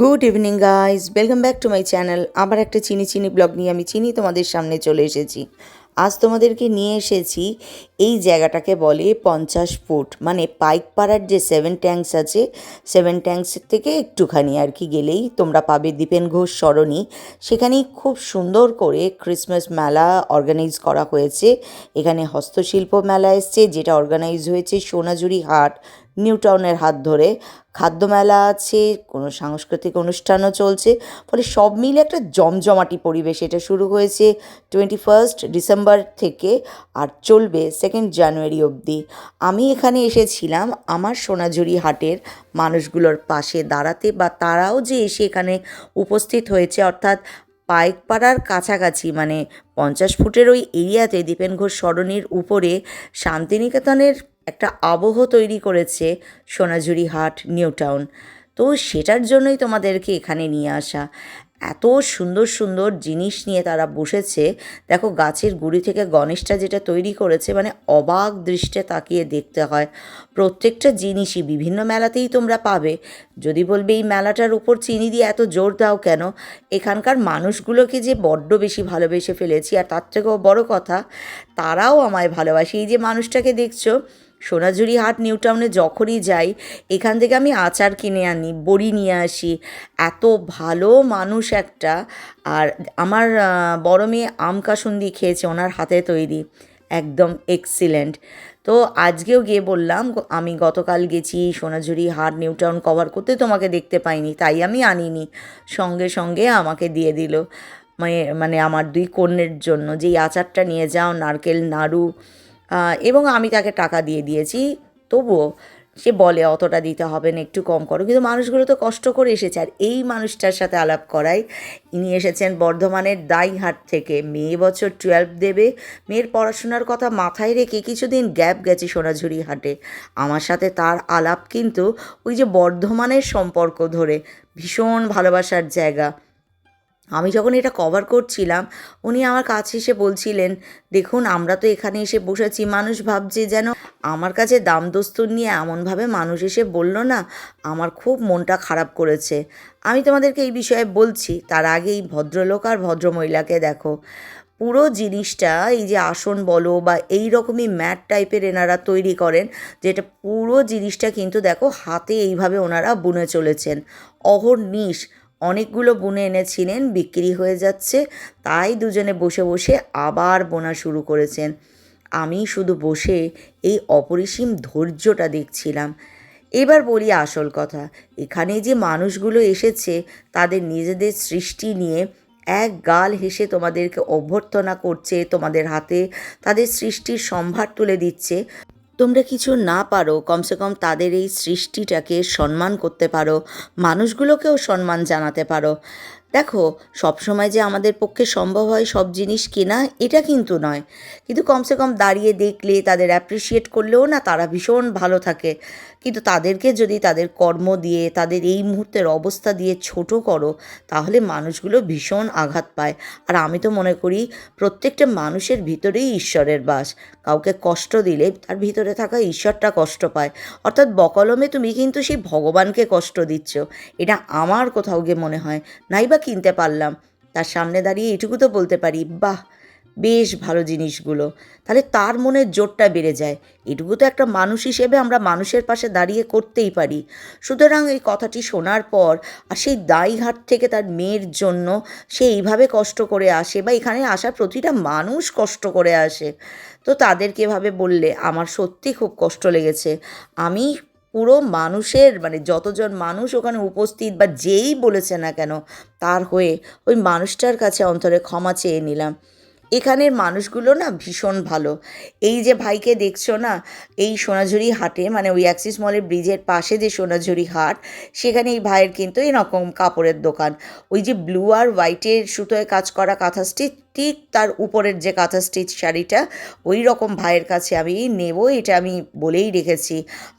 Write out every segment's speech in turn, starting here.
Good evening guys welcome back to my channel আবার একটা চিনি চিনি ব্লগ নিয়ে আমি চিনি তোমাদের সামনে চলে এসেছি। আজ তোমাদেরকে নিয়ে এসেছি এই জায়গাটাকে বলে পঞ্চাশ ফুট। মানে পাইকপাড়ার যে সেভেন ট্যাঙ্কস আছে সেভেন ট্যাঙ্কসের থেকে একটুখানি আর কি গেলেই তোমরা পাবে দীপেন ঘোষ সরণি। সেখানেই খুব সুন্দর করে ক্রিসমাস মেলা অর্গানাইজ করা হয়েছে। এখানে হস্তশিল্প মেলা এসছে, যেটা অর্গানাইজ হয়েছে সোনাঝুরি হাট নিউ টাউনের হাত ধরে। খাদ্যমেলা আছে, কোনো সাংস্কৃতিক অনুষ্ঠানও চলছে। ফলে সব মিলে একটা জমজমাটি পরিবেশ এটা শুরু হয়েছে টোয়েন্টি ফার্স্ট ডিসেম্বর থেকে আর চলবে সেকেন্ড জানুয়ারি অবধি। আমি এখানে এসেছিলাম আমার সোনাঝুরি হাটের মানুষগুলোর পাশে দাঁড়াতে বা তারাও যে এসে এখানে উপস্থিত হয়েছে, অর্থাৎ পাইকপাড়ার কাছাকাছি মানে পঞ্চাশ ফুটের ওই এরিয়াতে দীপেন ঘোষ সরণির উপরে শান্তিনিকেতনের একটা আবহ তৈরি করেছে সোনাঝুরি হাট, নিউ টাউন। তো সেটার জন্যই তোমাদেরকে এখানে নিয়ে আসা। এত সুন্দর সুন্দর জিনিস নিয়ে তারা বসেছে। দেখো, গাছের গুড়ি থেকে গণেশটা যেটা তৈরি করেছে মানে অবাক দৃষ্টে তাকিয়ে দেখতে হয়। প্রত্যেকটা জিনিসই বিভিন্ন মেলাতেই তোমরা পাবে। যদি বলবে এই মেলাটার উপর চিনি দিয়ে এত জোর দাও কেন? এখানকার মানুষগুলোকে যে বড্ড বেশি ভালোবেসে ফেলেছি, আর তার থেকেও বড় কথা, তারাও আমায় ভালোবাসে। এই যে মানুষটাকে দেখছ সোনাঝুরি হাট নিউ টাউনে যখনই যাই, এখান থেকে আমি আচার কিনে আনি, বড়ি নিয়ে আসি। এত ভালো মানুষ একটা। আর আমার বড় মেয়ে আম কাসুন্দি খেয়েছে, ওনার হাতে তৈরি। একদম এক্সিলেন্ট তো আজকেও গিয়ে বললাম, আমি গতকাল গেছি সোনাঝুরি হাট নিউ টাউন কভার করতে, তোমাকে দেখতে পাইনি, তাই আমি আনিনি। সঙ্গে সঙ্গে আমাকে দিয়ে দিল। মানে মানে আমার দুই কন্যের জন্য, যেই আচারটা নিয়ে যাও, নারকেল, নাড়ু এবং আমি তাকে টাকা দিয়ে দিয়েছি। তবুও সে বলে, অতটা দিতে হবে না, একটু কম করো। কিন্তু মানুষগুলো তো কষ্ট করে এসেছে। আর এই মানুষটার সাথে আলাপ করাই ইনি এসেছেন বর্ধমানের দাইহাট থেকে। মেয়ে বছর টুয়েলভ দেবে। মেয়ের পড়াশোনার কথা মাথায় রেখে কিছুদিন গ্যাপ গেছে সোনাঝুরি হাটে। আমার সাথে তার আলাপ কিন্তু ওই যে বর্ধমানের সম্পর্ক ধরে ভীষণ ভালোবাসার জায়গা। আমি যখন এটা কভার করছিলাম, উনি আমার কাছে এসে বলছিলেন, দেখুন, আমরা তো এখানে এসে বসেছি, মানুষ ভাবছে যেন আমার কাছে দাম দস্তুর নিয়ে এমনভাবে মানুষ এসে বলল না, আমার খুব মনটা খারাপ করেছে। আমি তোমাদেরকে এই বিষয়ে বলছি, তার আগে এই ভদ্রলোক আর ভদ্রমহিলাকে দেখো। পুরো জিনিসটা, এই যে আসন বলো বা এই রকমই ম্যাট টাইপের এনারা তৈরি করেন, যেটা পুরো জিনিসটা কিন্তু দেখো, হাতে এইভাবে ওনারা বুনে চলেছেন। অহর্নিশ অনেকগুলো বুনে এনেছিলেন, বিক্রি হয়ে যাচ্ছে। তাই দুজনে বসে বসে আবার বোনা শুরু করেছেন। আমি শুধু বসে এই অপরিসীম ধৈর্যটা দেখছিলাম। এবার বলি আসল কথা, এখানে যে মানুষগুলো এসেছে, তাদের নিজেদের সৃষ্টি নিয়ে এক গাল হেসে তোমাদেরকে অভ্যর্থনা করছে, তোমাদের হাতে তাদের সৃষ্টির সম্ভার তুলে দিচ্ছে। তোমরা কিছু না পারো, কমসে কম তাদের এই সৃষ্টিটাকে সম্মান করতে পারো, মানুষগুলোকেও সম্মান জানাতে পারো। দেখো, সবসময় যে আমাদের পক্ষে সম্ভব হয় সব জিনিস কেনা, এটা কিন্তু নয়। কিন্তু কমসে কম দাঁড়িয়ে দেখলে, তাদের অ্যাপ্রিসিয়েট করলেও না তারা ভীষণ ভালো থাকে। কিন্তু তাদেরকে যদি তাদের কর্ম দিয়ে, তাদের এই মুহূর্তের অবস্থা দিয়ে ছোট করো, তাহলে মানুষগুলো ভীষণ আঘাত পায়। আর আমি তো মনে করি, প্রত্যেকটা মানুষের ভিতরেই ঈশ্বরের বাস। কাউকে কষ্ট দিলে তার ভিতরে থাকা ঈশ্বরটা কষ্ট পায়। অর্থাৎ বকলমে তুমি কিন্তু সেই ভগবানকে কষ্ট দিচ্ছ। এটা আমার কোথাও গিয়ে মনে হয় নাই বা কিনতে পারলাম। তার সামনে দাঁড়িয়ে এটুকু তো বলতে পারি, বাহ! বেশ ভালো জিনিসগুলো। তাহলে তার মনের জোরটা বেড়ে যায়। এটুকু তো একটা মানুষ হিসেবে আমরা মানুষের পাশে দাঁড়িয়ে করতেই পারি। সুতরাং এই কথাটি শোনার পর আর সেই দাইঘাট থেকে তার মেয়ের জন্য সে এইভাবে কষ্ট করে আসে বা এখানে আসা প্রতিটা মানুষ কষ্ট করে আসে। তো তাদেরকে এভাবে বললে, আমার সত্যি খুব কষ্ট লেগেছে। আমি পুরো মানুষের মানে যতজন মানুষ ওখানে উপস্থিত বা যেই বলেছে না কেন, তার হয়ে ওই মানুষটার কাছে অন্তরে ক্ষমা চেয়ে নিলাম। এখানের মানুষগুলো না ভীষণ ভালো। এই যে ভাইকে দেখছ না, এই সোনাঝুরি হাটে মানে ওই অ্যাক্সিস মলের ব্রিজের পাশে যে সোনাঝুরি হাট, সেখানে এই ভাইয়ের কিন্তু এরকম কাপড়ের দোকান। ওই যে ব্লু আর হোয়াইটের সুতোয় কাজ করা কাঁথা স্টিচ ঠিক তার উপরের যে কাঁথা স্টিচ শাড়িটা, ওই রকম ভাইয়ের কাছে আমি নেব, এটা আমি বলেই রেখেছি।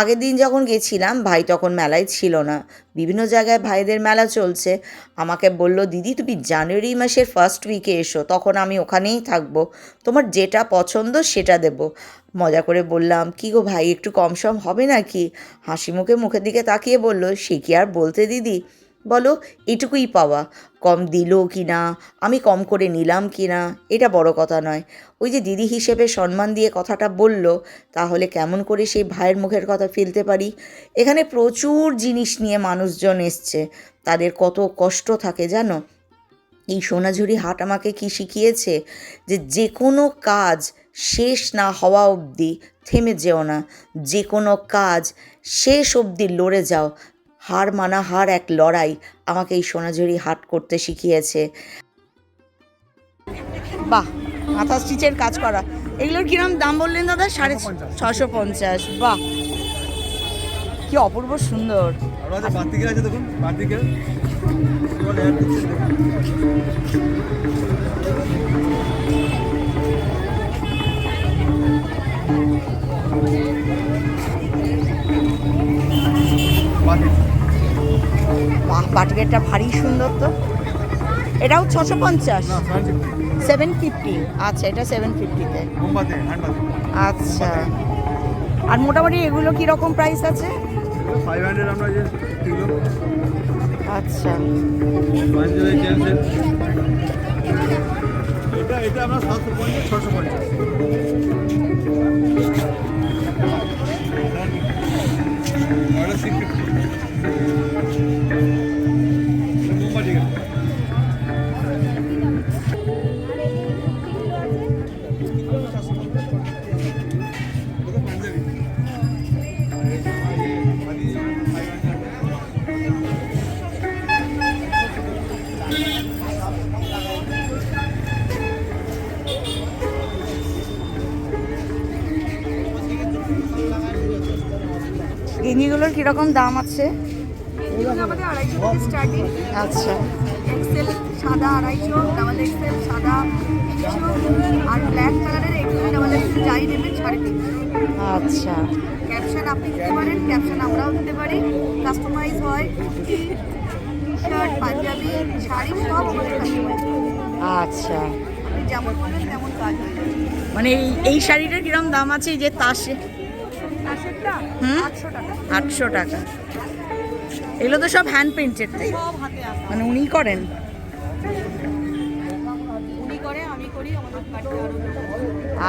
আগের দিন যখন গেছিলাম, ভাই তখন মেলায় ছিল না। বিভিন্ন জায়গায় ভাইদের মেলা চলছে। আমাকে বলল, দিদি, তুমি জানুয়ারি মাসের ফার্স্ট উইকে এসো, তখন আমি ওখানেই থাকব। তোমার যেটা পছন্দ সেটা দেব। মজা করে বললাম, কি গো ভাই, একটু কম সম হবে নাকি? হাসি মুখে মুখের দিকে তাকিয়ে বলল, সে কি আর বলতে দিদি? বলো, এটুকুই পাওয়া। কম দিল কি না আমি কম করে নিলাম কি না এটা বড় কথা নয়। ওই যে দিদি হিসেবে সম্মান দিয়ে কথাটা বলল, তাহলে কেমন করে সেই ভাইয়ের মুখের কথা ফেলতে পারি? এখানে প্রচুর জিনিস নিয়ে মানুষজন এসছে। তাদের কত কষ্ট থাকে জানো? এই সোনাঝুরি হাট আমাকে কি শিখিয়েছে যে যে কোনো কাজ শেষ না হওয়া অবধি থেমে যেও না। যে কোনো কাজ শেষ অবধি লড়ে যাও। হার মানা হার এক লড়াই আমাকে এই সোনাঝুরি হাট করতে শিখিয়েছে। বাহ মাথা স্টিচের কাজ করা। এগুলোর কিরম দাম বললেন দাদা? সাড়ে ছশো পঞ্চাশ। বাহ। কি অপূর্ব সুন্দর। আরও আছে বাটিকেটটা ভারী সুন্দর তো। এটাও ছশো পঞ্চাশ। সেভেন ফিফটি আচ্ছা এটা সেভেন ফিফটিতে। আচ্ছা। আর মোটামুটি এগুলো কি রকম প্রাইস আছে? এগুলো 500 আমরা যে কিলো, আচ্ছা। এটা এটা আমরা সাতশো পঞ্চাশ ছশো পঞ্চাশ। গেঞ্জিগুলোর কীরকম দাম আছে? আমাদের আড়াইশো স্টার্টিং আচ্ছা। এক্সেল সাদা আড়াইশো ডাবল এক্সেল সাদা তিনশো আর ব্ল্যাক কালারের এগুলো ডাবল এক্সেল যাই নেবেন সাড়ে তিনশো। আচ্ছা। ক্যাপশন আপনি দিতে পারেন ক্যাপশন আমরাও দিতে পারি। কাস্টমাইজ হয় কুর্তি টি শার্ট পাঞ্জাবি শাড়ি সব আমাদের কাস্টমাইজ আচ্ছা। যেমন বলবেন তেমন কাজ মানে এই শাড়িটার কিরম দাম আছে? এই যে তাসে হুম? আটশো টাকা। এগুলো তো সব হ্যান্ড পেন্টেড তাই? মানে উনি করেন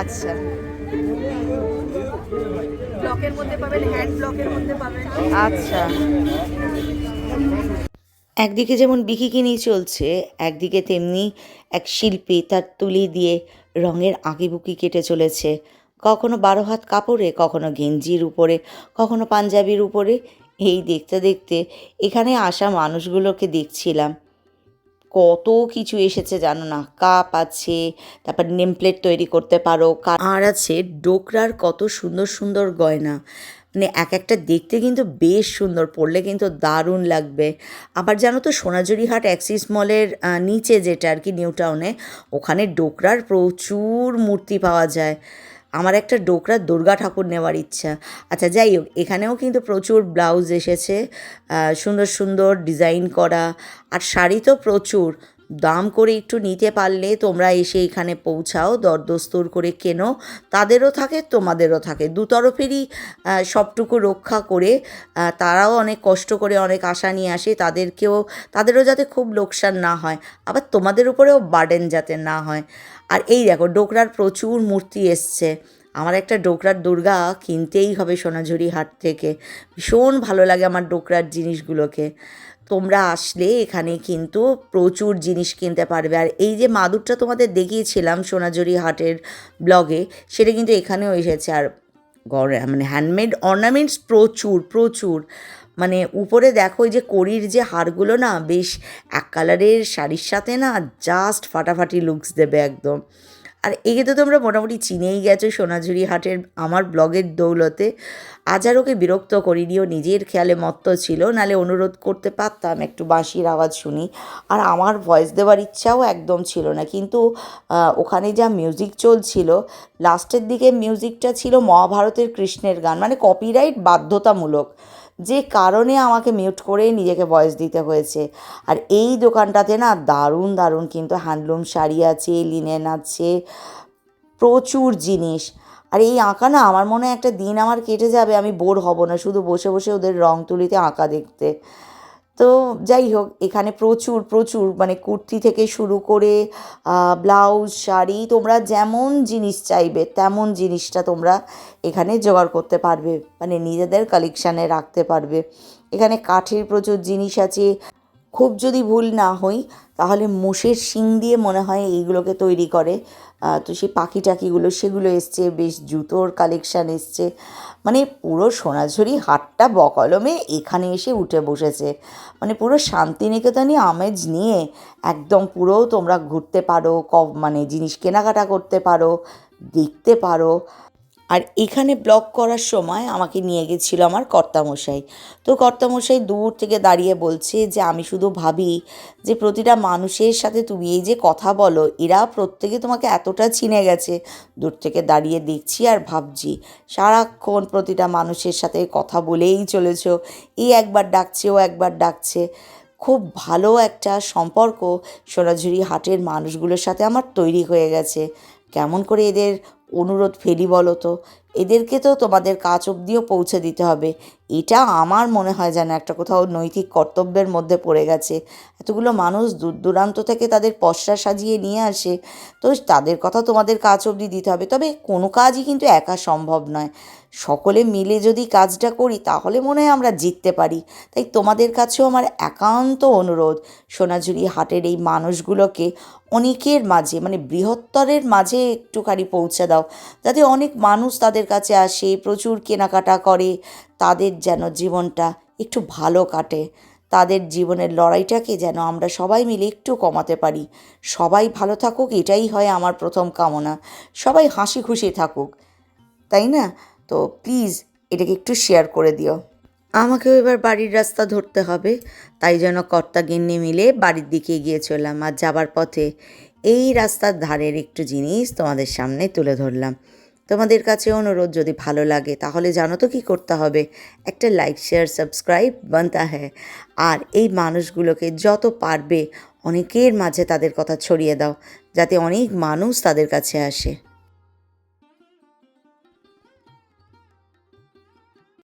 আচ্ছা। ব্লকের মধ্যে পাবেন হ্যান্ড ব্লকের মধ্যে পাবেন। আচ্ছা। একদিকে যেমন বিকি বিকিকিনি চলছে একদিকে তেমনি এক শিল্পী তার তুলি দিয়ে রঙের আঁকিবুকি কেটে চলেছে। কখনো বারো হাত কাপড়ে, কখনো গেঞ্জির উপরে, কখনো পাঞ্জাবির উপরে। এই দেখতে দেখতে এখানে আসা মানুষগুলোকে দেখছিলাম। কত কিছু এসেছে জানো না? কাপ আছে, তারপর নেমপ্লেট তৈরি করতে পারো আর আছে ডোকরার কত সুন্দর সুন্দর গয়না। মানে এক একটা দেখতে কিন্তু বেশ সুন্দর, পরলে কিন্তু দারুণ লাগবে। আবার জানো তো সোনাঝুরি হাট অ্যাক্সিস মলের নিচে যেটা আর কি নিউ টাউনে, ওখানে ডোকরার প্রচুর মূর্তি পাওয়া যায়। আমার একটা ডোকরার দুর্গা ঠাকুর নেওয়ার ইচ্ছা। আচ্ছা যাই হোক, এখানেও কিন্তু প্রচুর ব্লাউজ এসেছে সুন্দর সুন্দর ডিজাইন করা, আর শাড়ি তো প্রচুর। দাম করে একটু নিতে পারলে তোমরা এসে এখানে পৌঁছাও, দরদস্তুর করে কেনো। তাদেরও থাকে, তোমাদেরও থাকে। দু তরফেরই সবটুকু রক্ষা করে তারাও অনেক কষ্ট করে, অনেক আশা নিয়ে আসে। তাদেরকেও, তাদেরও যাতে খুব লোকসান না হয়, আবার তোমাদের উপরেও বার্ডেন যাতে না হয়। আর এই দেখো, ডোকরার প্রচুর মূর্তি এসছে। আমার একটা ডোকরার দুর্গা কিনতেই হবে সোনাঝুরি হাট থেকে। ভীষণ ভালো লাগে আমার ডোকরার জিনিসগুলোকে। তোমরা আসলে এখানে কিন্তু প্রচুর জিনিস কিনতে পারবে। আর এই যে মাদুরটা তোমাদের দেখিয়েছিলাম সোনাঝুরি হাটের ব্লগে, সেটা কিন্তু এখানেও এসেছে। আর মানে হ্যান্ডমেড অর্নামেন্টস প্রচুর প্রচুর। মানে উপরে দেখো যে কড়ির যে হারগুলো না, বেশ এক কালারের শাড়ির সাথে না জাস্ট ফাটাফাটি লুকস দেবে একদম। আর একে তো তোমরা মোটামুটি চিনেই গেছো সোনাঝুরি হাটের আমার ব্লগের দৌলতে। আজ আর ওকে বিরক্ত করিনি, ও নিজের খেয়ালে মত্ত ছিল, নালে অনুরোধ করতে পারতাম একটু বাঁশির আওয়াজ শুনি। আর আমার ভয়েস দেওয়ার ইচ্ছাও একদম ছিল না, কিন্তু ওখানে যা মিউজিক চলছিল লাস্টের দিকে মিউজিকটা ছিল মহাভারতের কৃষ্ণের গান মানে কপিরাইট বাধ্যতামূলক। যে কারণে আমাকে মিউট করে নিজেকে ভয়েস দিতে হয়েছে। আর এই দোকানটাতে না দারুণ দারুণ কিন্তু হ্যান্ডলুম শাড়ি আছে লিনেন আছে, প্রচুর জিনিস। আর এই আঁকা না আমার মনে হয় একটা দিন আমার কেটে যাবে, আমি বোর হব না, শুধু বসে বসে ওদের রং তুলিতে আঁকা দেখতে। তো যাই হোক, এখানে প্রচুর প্রচুর মানে কুর্তি থেকে শুরু করে ব্লাউজ, শাড়ি, তোমরা যেমন জিনিস চাইবে, তেমন জিনিসটা তোমরা এখানে জোগাড় করতে পারবে মানে নিজেদের কালেকশানে রাখতে পারবে। এখানে কাঠের প্রচুর জিনিস আছে। খুব যদি ভুল না হই, তাহলে মোষের শিং দিয়ে মনে হয় এইগুলোকে তৈরি করে। তো সেই পাখি টাকিগুলো সেগুলো এসছে, বেশ জুতোর কালেকশান এসছে। মানে পুরো সোনাঝুরি হাটটা বকলমে এখানে এসে উঠে বসেছে। মানে পুরো শান্তিনিকেতনই আমেজ নিয়ে একদম পুরো তোমরা ঘুরতে পারো ক মানে জিনিস কেনাকাটা করতে পারো, দেখতে পারো। আর এখানে ব্লগ করার সময় আমাকে নিয়ে গেছিল আমার কর্তামশাই। তো কর্তামশাই দূর থেকে দাঁড়িয়ে বলছে যে, আমি শুধু ভাবি যে, প্রতিটা মানুষের সাথে তুমি এই যে কথা বলো, এরা প্রত্যেকে তোমাকে এতটা চিনে গেছে। দূর থেকে দাঁড়িয়ে দেখছি আর ভাবছি, সারাক্ষণ প্রতিটা মানুষের সাথে কথা বলেই চলেছ। এই একবার ডাকছে, ও একবার ডাকছে। খুব ভালো একটা সম্পর্ক সোনাঝুরি হাটের মানুষগুলোর সাথে আমার তৈরি হয়ে গেছে। কেমন করে এদের অনুরোধ ফেরি বলো তো। এদেরকে তো তোমাদের কাজ অবধিও পৌঁছে দিতে হবে। এটা আমার মনে হয় যেন একটা কোথাও নৈতিক কর্তব্যের মধ্যে পড়ে গেছে। এতগুলো মানুষ দূর দূরান্ত থেকে তাদের পশরা সাজিয়ে নিয়ে আসে। তো তাদের কথা তোমাদের কাজ অবধি দিতে হবে। তবে কোনো কাজই কিন্তু একা সম্ভব নয়। সকলে মিলে যদি কাজটা করি, তাহলে মনে হয় আমরা জিততে পারি। তাই তোমাদের কাছেও আমার একান্ত অনুরোধ। সোনাঝুরি হাটের এই মানুষগুলোকে অনেকের মাঝে মানে বৃহত্তরের মাঝে একটুখানি পৌঁছে দাও। যাতে অনেক মানুষ তাদের কাছে আসে, প্রচুর কেনাকাটা করে। তাদের যেন জীবনটা একটু ভালো কাটে। তাদের জীবনের লড়াইটাকে যেন আমরা সবাই মিলে একটু কমাতে পারি। সবাই ভালো থাকুক, এটাই হয় আমার প্রথম কামনা। সবাই হাসি খুশি থাকুক, তাই না? তো প্লিজ এটাকে একটু শেয়ার করে দিও। আমাকেও এবার বাড়ির রাস্তা ধরতে হবে, তাই জন্য কর্তা গিন্নি মিলে বাড়ির দিকে এগিয়ে চললাম আর যাবার পথে এই রাস্তার ধারের একটু জিনিস তোমাদের সামনে তুলে ধরলাম। তোমাদের কাছে অনুরোধ যদি ভালো লাগে, তাহলে জানো তো কী করতে হবে? একটা লাইক শেয়ার সাবস্ক্রাইব বানতা হ্যাঁ আর এই মানুষগুলোকে যত পারবে, অনেকের মাঝে তাদের কথা ছড়িয়ে দাও, যাতে অনেক মানুষ তাদের কাছে আসে।